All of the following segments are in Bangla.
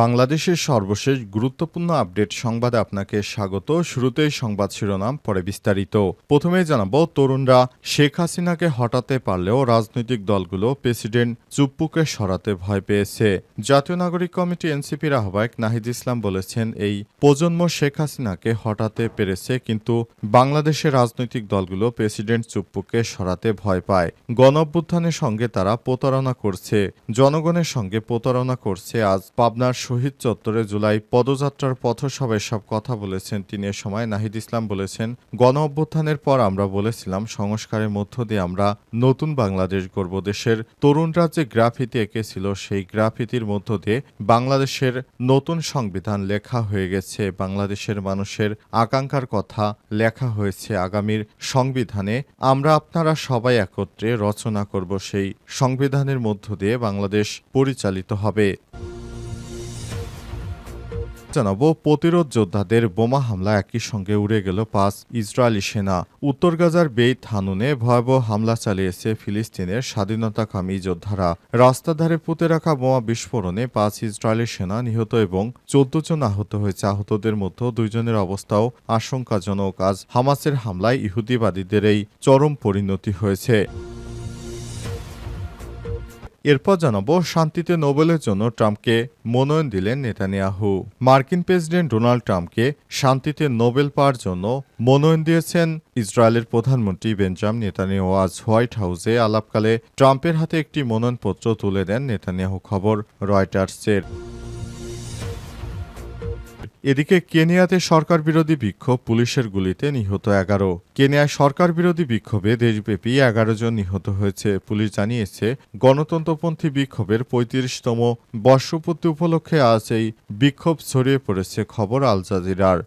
বাংলাদেশের সর্বশেষ গুরুত্বপূর্ণ আপডেট সংবাদে আপনাকে স্বাগত। শুরুতেই সংবাদ শিরোনাম, পরে বিস্তারিত। প্রথমে জানাব, তরুণরা শেখ হাসিনাকে হটাতে পারলেও রাজনৈতিক দলগুলো প্রেসিডেন্ট চুপ্পুকে সরাতে ভয় পেয়েছে। জাতীয় নাগরিক কমিটি এনসিপির আহ্বায়ক নাহিদ ইসলাম বলেছেন, এই প্রজন্ম শেখ হাসিনাকে হটাতে পেরেছে, কিন্তু বাংলাদেশের রাজনৈতিক দলগুলো প্রেসিডেন্ট চুপ্পুকে সরাতে ভয় পায়। গণ সঙ্গে তারা প্রতারণা করছে, জনগণের সঙ্গে প্রতারণা করছে। আজ পাবনার শহীদ চত্বরে জুলাই পদযাত্রার পথসভায় সব কথা বলেছেন তিনি এ সময়। নাহিদ ইসলাম বলেছেন, গণ অভ্যুত্থানের পর আমরা বলেছিলাম, সংস্কারের মধ্য দিয়ে আমরা নতুন বাংলাদেশ গড়ব। দেশের তরুণরা যে গ্রাফিতি এঁকেছিল, সেই গ্রাফিতির মধ্য দিয়ে বাংলাদেশের নতুন সংবিধান লেখা হয়ে গেছে। বাংলাদেশের মানুষের আকাঙ্ক্ষার কথা লেখা হয়েছে। আগামীর সংবিধানে আমরা আপনারা সবাই একত্রে রচনা করব। সেই সংবিধানের মধ্য দিয়ে বাংলাদেশ পরিচালিত হবে। জানাব, প্রতিরোধ যোদ্ধাদের বোমা হামলা একই সঙ্গে উড়ে গেল পাঁচ ইসরায়েলি সেনা। উত্তর গাজার বেইত হানুনে ভয়াবহ হামলা চালিয়েছে ফিলিস্তিনের স্বাধীনতাকামী যোদ্ধারা। রাস্তার ধারে পুঁতে রাখা বোমা বিস্ফোরণে পাঁচ ইসরায়েলি সেনা নিহত এবং চোদ্দ জন আহত হয়েছে। আহতদের মধ্যে দুইজনের অবস্থাও আশঙ্কাজনক। আজ হামাসের হামলায় ইহুদিবাদীদের এই চরম পরিণতি হয়েছে। এরপর জানাব শান্তিতে নোবেলের জন্য ট্রাম্পকে মনোনয়ন দিলেন নেতানিয়াহু। মার্কিন প্রেসিডেন্ট ডোনাল্ড ট্রাম্পকে শান্তিতে নোবেল পাওয়ার জন্য মনোনয়ন দিয়েছেন ইসরায়েলের প্রধানমন্ত্রী বেঞ্জাম নেতানিয়াহু। আজ হোয়াইট হাউসে আলাপকালে ট্রাম্পের হাতে একটি মনোনয়নপত্র তুলে দেন নেতানিয়াহু খবর রয়টার্সের। এদিকে কেনিয়াতে সরকার বিরোধী বিক্ষোভ পুলিশের গুলিতে নিহত এগারো। কেনিয়ায় সরকার বিরোধী বিক্ষোভে দেশব্যাপী এগারো জন নিহত হয়েছে। পুলিশ জানিয়েছে, গণতন্ত্রপন্থী বিক্ষোভের পঁয়ত্রিশতম বর্ষপূর্তি উপলক্ষে আজ এই বিক্ষোভ ছড়িয়ে পড়েছে খবর আল জাজিরার।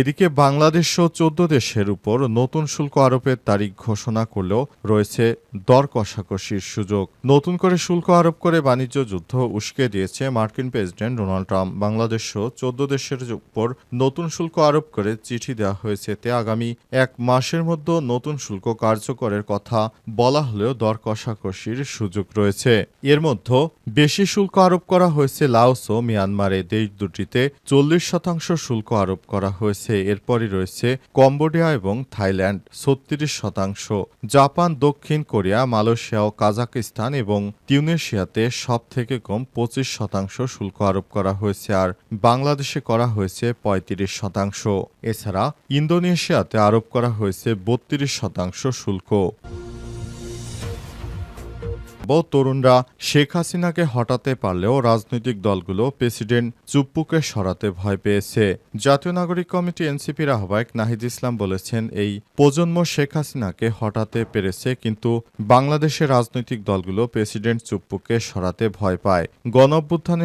এদিকে বাংলাদেশ সহ চোদ্দ দেশের উপর নতুন শুল্ক আরোপের তারিখ ঘোষণা করলেও রয়েছে দর কষাকষির সুযোগ। নতুন করে শুল্ক আরোপ করে বাণিজ্য যুদ্ধ উস্কে দিয়েছে মার্কিন প্রেসিডেন্ট ডোনাল্ড ট্রাম্প। বাংলাদেশ সহ চোদ্দ দেশের উপর নতুন শুল্ক আরোপ করে চিঠি দেওয়া হয়েছে তে আগামী এক মাসের মধ্যে নতুন শুল্ক কার্যকরের কথা বলা হলেও দর কষাকষির সুযোগ রয়েছে। এর মধ্যে বেশি শুল্ক আরোপ করা হয়েছে লাওস ও মিয়ানমারে। দেশ দুটিতে চল্লিশ শতাংশ শুল্ক আরোপ করা হয়েছে। এরপরই রয়েছে কম্বোডিয়া এবং থাইল্যান্ড, ছত্রিশ শতাংশ। জাপান, দক্ষিণ কোরিয়া, মালয়েশিয়া ও কাজাকিস্তান এবং তিউনেশিয়াতে সব থেকে কম পঁচিশ শতাংশ শুল্ক আরোপ করা হয়েছে আর বাংলাদেশে করা হয়েছে পঁয়ত্রিশ শতাংশ। এছাড়া ইন্দোনেশিয়াতে আরোপ করা হয়েছে বত্রিশ শতাংশ শুল্ক। তরুণরা শেখ হাসিনাকে হটাতে পারলেও রাজনৈতিক দলগুলো প্রেসিডেন্ট চুপ্পুকে সরাতে ভয় পেয়েছে। জাতীয় নাগরিক কমিটি এনসিপির আহ্বায়ক নাহিদ ইসলাম বলেছেন, এই প্রজন্ম শেখ হাসিনাকে হটাতে পেরেছে, কিন্তু বাংলাদেশের রাজনৈতিক দলগুলো প্রেসিডেন্ট চুপ্পুকে সরাতে ভয় পায়। গণ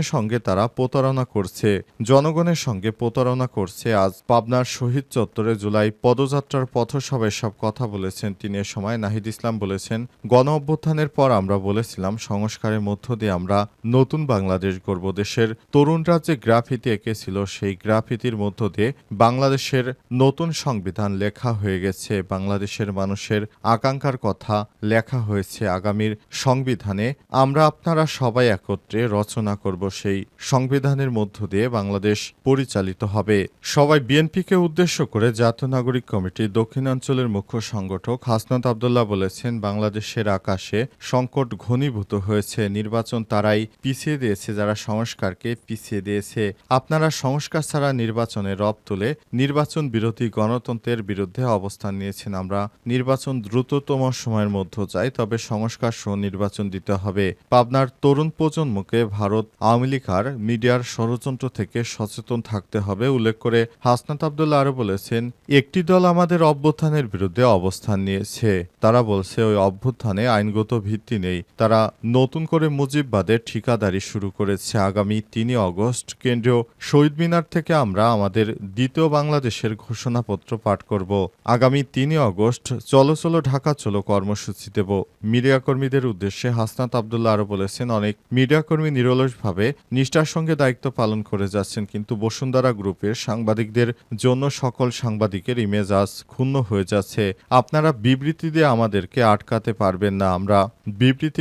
সঙ্গে তারা প্রতারণা করছে। জনগণের সঙ্গে প্রতারণা করছে। আজ পাবনার শহীদ চত্বরে জুলাই পদযাত্রার পথসভায় সব কথা বলেছেন। তিনি এ সময় নাহিদ ইসলাম বলেছেন গণ অভ্যুত্থানের পর আমরা বলেছিলাম, সংস্কারের মধ্য দিয়ে আমরা নতুন বাংলাদেশ গড়ব। দেশের তরুণরা যে গ্রাফিতি এঁকেছিল, সেই গ্রাফিতির মধ্য দিয়ে বাংলাদেশের নতুন সংবিধান লেখা হয়ে গেছে। বাংলাদেশের মানুষের আকাঙ্ক্ষার কথা লেখা হয়েছে। আগামীর সংবিধানে আমরা আপনারা সবাই একত্রে রচনা করব। সেই সংবিধানের মধ্য দিয়ে বাংলাদেশ পরিচালিত হবে। সবাই বিএনপিকে উদ্দেশ্য করে জাতীয় নাগরিক কমিটি দক্ষিণাঞ্চলের মুখ্য সংগঠক হাসনাত আবদুল্লাহ বলেছেন, বাংলাদেশের আকাশে সংকট ঘনীভূত হয়েছে। নির্বাচন তারাই পিছিয়ে দিয়েছে, যারা সংস্কারকে পিছিয়ে দিয়েছে। আপনারা সংস্কার ছাড়া নির্বাচনে রব তুলে নির্বাচন বিরোধী গণতন্ত্রের বিরুদ্ধে অবস্থান নিয়েছেন আমরা। নির্বাচন দ্রুততম সময়ের মধ্যে চাই তবে সংস্কার সহ নির্বাচন দিতে হবে। পাবনার তরুণ প্রজন্মকে ভারত আওয়ামী লীগ আর মিডিয়ার ষড়যন্ত্র থেকে সচেতন থাকতে হবে, উল্লেখ করে হাসনাত আবদুল্লাহ আরও বলেছেন, একটি দল আমাদের অভ্যুত্থানের বিরুদ্ধে অবস্থান নিয়েছে। তারা বলছে, ওই অভ্যুত্থানে আইনগত ভিত্তি নেই। তারা নতুন করে মুজিববাদের ঠিকাদারি শুরু করেছে আগামী তিনই অগস্ট। কেন্দ্রীয় শহীদ মিনার থেকে আমরা আমাদের দ্বিতীয় বাংলাদেশের ঘোষণাপত্র পাঠ করব। আগামী তিনই অগস্ট চলো চলো ঢাকা চলো কর্মসূচি দেব। মিডিয়াকর্মীদের উদ্দেশ্যে হাসনাত আবদুল্লাহ আরও বলেছেন, অনেক মিডিয়াকর্মী নিরলসভাবে নিষ্ঠার সঙ্গে দায়িত্ব পালন করে যাচ্ছেন, কিন্তু বসুন্ধরা গ্রুপের সাংবাদিকদের জন্য সকল সাংবাদিকের ইমেজ আজ ক্ষুণ্ণ হয়ে যাচ্ছে। আপনারা বিবৃতি দিয়ে আমাদেরকে আটকাতে পারবেন না। আমরা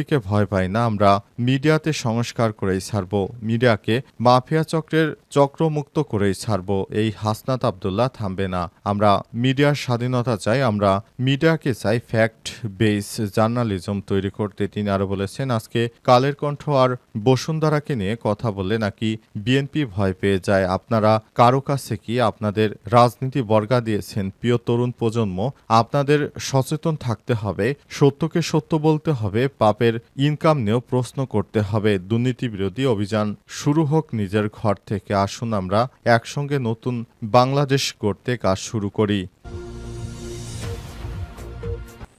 বিবৃতিকে ভয় পাই না, আমরা মিডিয়াতে সংস্কার করেই ছাড়ব, মিডিয়াকে মাফিয়া চক্রের চক্রমুক্ত করেই ছাড়ব, এই হাসনাত আবদুল্লাহ থামবে না। আমরা মিডিয়ার স্বাধীনতা চাই, আমরা মিডিয়াকে চাই ফ্যাক্ট বেস জার্নালিজম তৈরি করতে, তিনি আরও বলেছেন, আজকে কালের কণ্ঠ আর বসুন্ধরাকে নিয়ে কথা বললে নাকি বিএনপি ভয় পেয়ে যায়। আপনারা কারও কাছে কি আপনাদের রাজনীতি বর্গা দিয়েছেন? প্রিয় তরুণ প্রজন্ম, আপনাদের সচেতন থাকতে হবে, সত্যকে সত্য বলতে হবে, পাপের ইনকাম নিয়েও প্রশ্ন করতে হবে। দুর্নীতি বিরোধী অভিযান শুরু হোক নিজের ঘর থেকে। আসুন আমরা একসঙ্গে নতুন বাংলাদেশ গড়তে কাজ শুরু করি।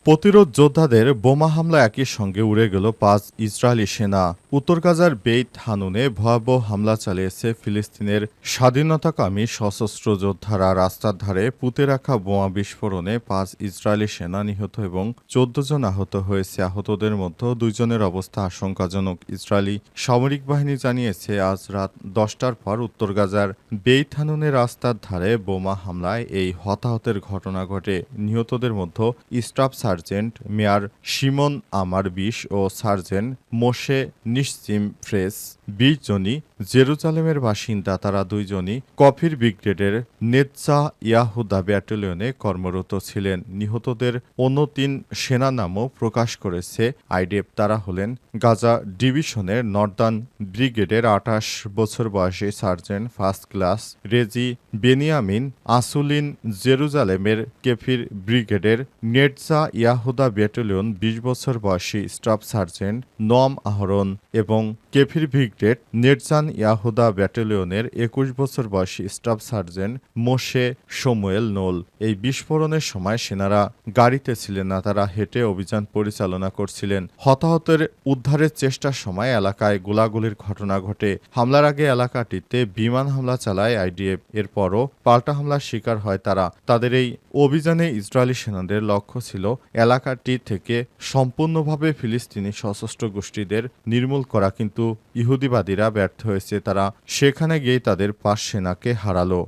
প্রতিরোধ যোদ্ধাদের বোমা হামলা একই সঙ্গে উড়ে গেল পাঁচ ইসরায়েলি সেনা। উত্তর গাজার বেইত হানুনে ভয়াবহ হামলা চালিয়েছে ফিলিস্তিনের স্বাধীনতাকামী সশস্ত্র যোদ্ধারা। রাস্তার ধারে পুঁতে রাখা বোমা বিস্ফোরণে পাঁচ ইসরায়েলি সেনা নিহত এবং চোদ্দ জন আহত হয়েছে। আহতদের মধ্যে দুইজনের অবস্থা আশঙ্কাজনক। ইসরায়েলি সামরিক বাহিনী জানিয়েছে, আজ রাত দশটার পর উত্তর গাজার বেইত হানুনে রাস্তার ধারে বোমা হামলায় এই হতাহতের ঘটনা ঘটে। নিহতদের মধ্যে স্টাফ সার্জেন্ট মেয়ার সিমন আমার বিশ ও সার্জেন্ট মোশে নিশ্চিম ফ্রেস বিশ জনই জেরুজালেমের বাসিন্দা, তারা দুইজনই কফির ব্রিগেডের নেতসা ইয়াহুদা ব্যাটালিয়নে কর্মরত ছিলেন। নিহতদের অন্য তিন সেনা নামও প্রকাশ করেছে আইডিএফ। তারা হলেন গাজা ডিভিশনের নর্দার্ন ব্রিগেডের আঠাশ বছর বয়সী sergeant first class Reji Benyamin Asulin জেরুজালেমের কেফির ব্রিগেডের নেটসা ইয়াহুদা ব্যাটালিয়ন বিশ বছর বয়সী স্টাফ সার্জেন্ট নম আহরণ এবং কেফির ব্রিগেড নেটজান ইয়াহুদা ব্যাটালিয়নের একুশ বছর বয়সী staff sergeant Moshe Samuel Noll. এই বিস্ফোরণের সময় সেনারা গাড়িতে ছিলেন না, তারা হেঁটে অভিযান পরিচালনা করছিলেন। হতাহতের উদ্ধারের চেষ্টার সময় এলাকায় গোলাগুলির ঘটনা ঘটে। হামলার আগে এলাকাটিতে বিমান হামলা চালায় আইডিএফ। এরপরও পাল্টা হামলার শিকার হয় তারা। তাদের এই অভিযানে ইসরায়েলি সেনাদের লক্ষ্য ছিল এলাকাটি থেকে সম্পূর্ণভাবে ফিলিস্তিনি সশস্ত্র গোষ্ঠীদের নির্মূল করা, কিন্তু ইহুদিবাদীরা ব্যর্থ হয়েছে। তারা সেখানে গিয়ে তাদের পাঁচ সেনাকে হারালো।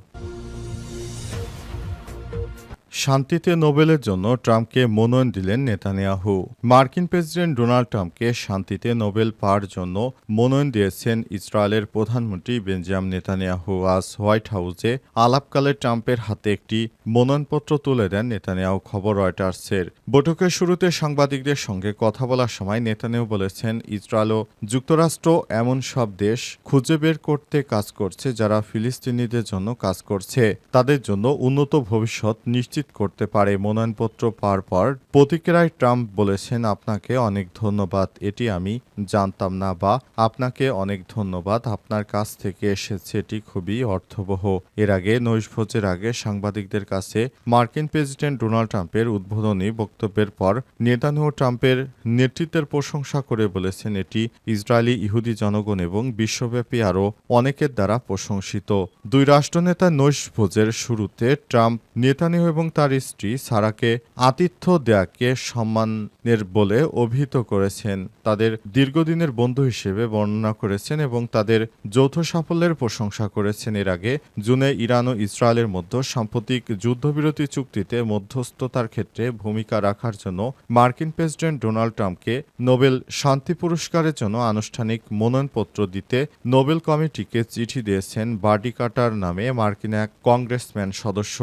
শান্তিতে নোবেলের জন্য ট্রাম্পকে মনোনয়ন দিলেন নেতানিয়াহু। মার্কিন প্রেসিডেন্ট ডোনাল্ড ট্রাম্পকে শান্তিতে নোবেল পাওয়ার জন্য মনোনয়ন দিয়েছেন ইসরায়েলের প্রধানমন্ত্রী বেঞ্জাম নেতানিয়াহু। আজ হোয়াইট হাউসে আলাপকালে ট্রাম্পের হাতে একটি মনোনয়নপত্র তুলে দেন নেতানিয়াহু খবর রয়টার্সের। বৈঠকের শুরুতে সাংবাদিকদের সঙ্গে কথা বলার সময় নেতানিয়াহু বলেছেন, ইসরায়েল ও যুক্তরাষ্ট্র এমন সব দেশ খুঁজে বের করতে কাজ করছে যারা ফিলিস্তিনিদের জন্য কাজ করছে। তাদের জন্য উন্নত ভবিষ্যৎ নিশ্চিত করতে পারে মনোনয়নপত্র পাওয়ার পর। প্রতিক্রিয়ায় ট্রাম্প বলেছেন, আপনাকে অনেক ধন্যবাদ। এটি আমি জানতাম না বা আপনাকে অনেক ধন্যবাদ। আপনার কাছ থেকে এসেছে। এটি খুবই অর্থবহ। এর আগে নৈশভোজের আগে সাংবাদিকদের কাছে মার্কিন প্রেসিডেন্ট ডোনাল্ড ট্রাম্পের উদ্বোধনী বক্তব্যের পর নেতানিয়াহু ট্রাম্পের নেতৃত্বের প্রশংসা করে বলেছেন, এটি ইসরায়েলি ইহুদি জনগণ এবং বিশ্বব্যাপী আরও অনেকের দ্বারা প্রশংসিত। দুই রাষ্ট্রনেতা নৈশভোজের শুরুতে ট্রাম্প, নেতানিয়াহু এবং তার স্ত্রী সারাকে আতিথ্য দেয়াকে সম্মানের বলে অভিহিত করেছেন। তাদের দীর্ঘদিনের বন্ধু হিসেবে বর্ণনা করেছেন এবং তাদের যৌথ সাফল্যের প্রশংসা করেছেন। এর আগে জুনে ইরান ও ইসরায়েলের মধ্যে সাম্প্রতিক যুদ্ধবিরতি চুক্তিতে মধ্যস্থতার ক্ষেত্রে ভূমিকা রাখার জন্য মার্কিন প্রেসিডেন্ট ডোনাল্ড ট্রাম্পকে নোবেল শান্তি পুরস্কারের জন্য আনুষ্ঠানিক মনোনয়নপত্র দিতে নোবেল কমিটিকে চিঠি দিয়েছেন বার্ডি কাটার নামে মার্কিন এক কংগ্রেসম্যান সদস্য।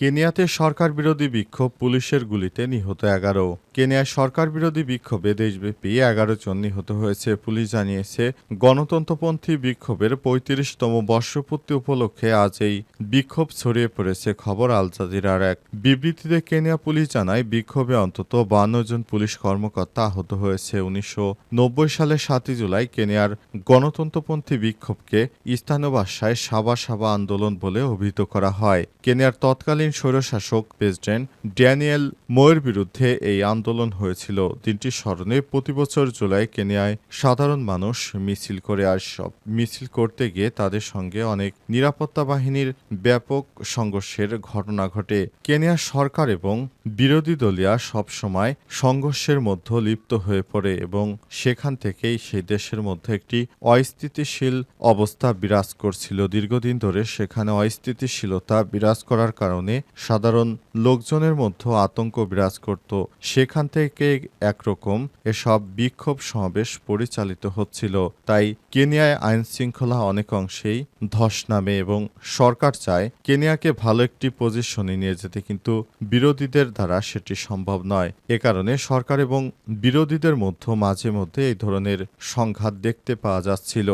কেনিয়াতে সরকার বিরোধী বিক্ষোভ পুলিশের গুলিতে নিহত এগারো। কেনিয়ায় সরকার বিরোধী বিক্ষোভে দেশব্যাপী এগারো জন নিহত হয়েছে। পুলিশ জানিয়েছে, গণতন্ত্রপন্থী বিক্ষোভের পঁয়ত্রিশতম বর্ষপূর্তি উপলক্ষে আজ এই বিক্ষোভ ছড়িয়ে পড়েছে খবর আল জাজিরার এক বিবৃতিতে কেনিয়া পুলিশ জানায়, বিক্ষোভে অন্তত বান্ন জন পুলিশ কর্মকর্তা আহত হয়েছে। উনিশশো নব্বই সালের সাতই জুলাই কেনিয়ার গণতন্ত্রপন্থী বিক্ষোভকে স্থানীয় ভাষায় সাবা সাবা আন্দোলন বলে অভিহিত করা হয়। কেনিয়ার তৎকালীন তৎকালীন স্বৈরশাসক প্রেসিডেন্ট ড্যানিয়েল মোয়ের বিরুদ্ধে এই আন্দোলন হয়েছিল। দিনটির স্মরণে প্রতি বছর জুলাই কেনিয়ায় সাধারণ মানুষ মিছিল করে আর সব মিছিল করতে গিয়ে তাদের সঙ্গে অনেক নিরাপত্তা বাহিনীর ব্যাপক সংঘর্ষের ঘটনা ঘটে। কেনিয়া সরকার এবং বিরোধী দলীয় সবসময় সংঘর্ষের মধ্যে লিপ্ত হয়ে পড়ে এবং সেখান থেকেই সেই দেশের মধ্যে একটি অস্থিতিশীল অবস্থা বিরাজ করছিল। দীর্ঘদিন ধরে সেখানে অস্থিতিশীলতা বিরাজ করার কারণে সাধারণ লোকজনের মধ্যে আতঙ্ক বিরাজ করত। সেখান থেকে একরকম এসব বিক্ষোভ সমাবেশ পরিচালিত হচ্ছিল। তাই কেনিয়ায় আইন শৃঙ্খলা অনেক অংশেই ধস নামে এবং সরকার চায় কেনিয়াকে ভালো একটি পজিশনে নিয়ে যেতে, কিন্তু বিরোধীদের দ্বারা সেটি সম্ভব নয়। এ কারণে সরকার এবং বিরোধীদের মধ্যে মাঝে মধ্যে এই ধরনের সংঘাত দেখতে পাওয়া যাচ্ছিল।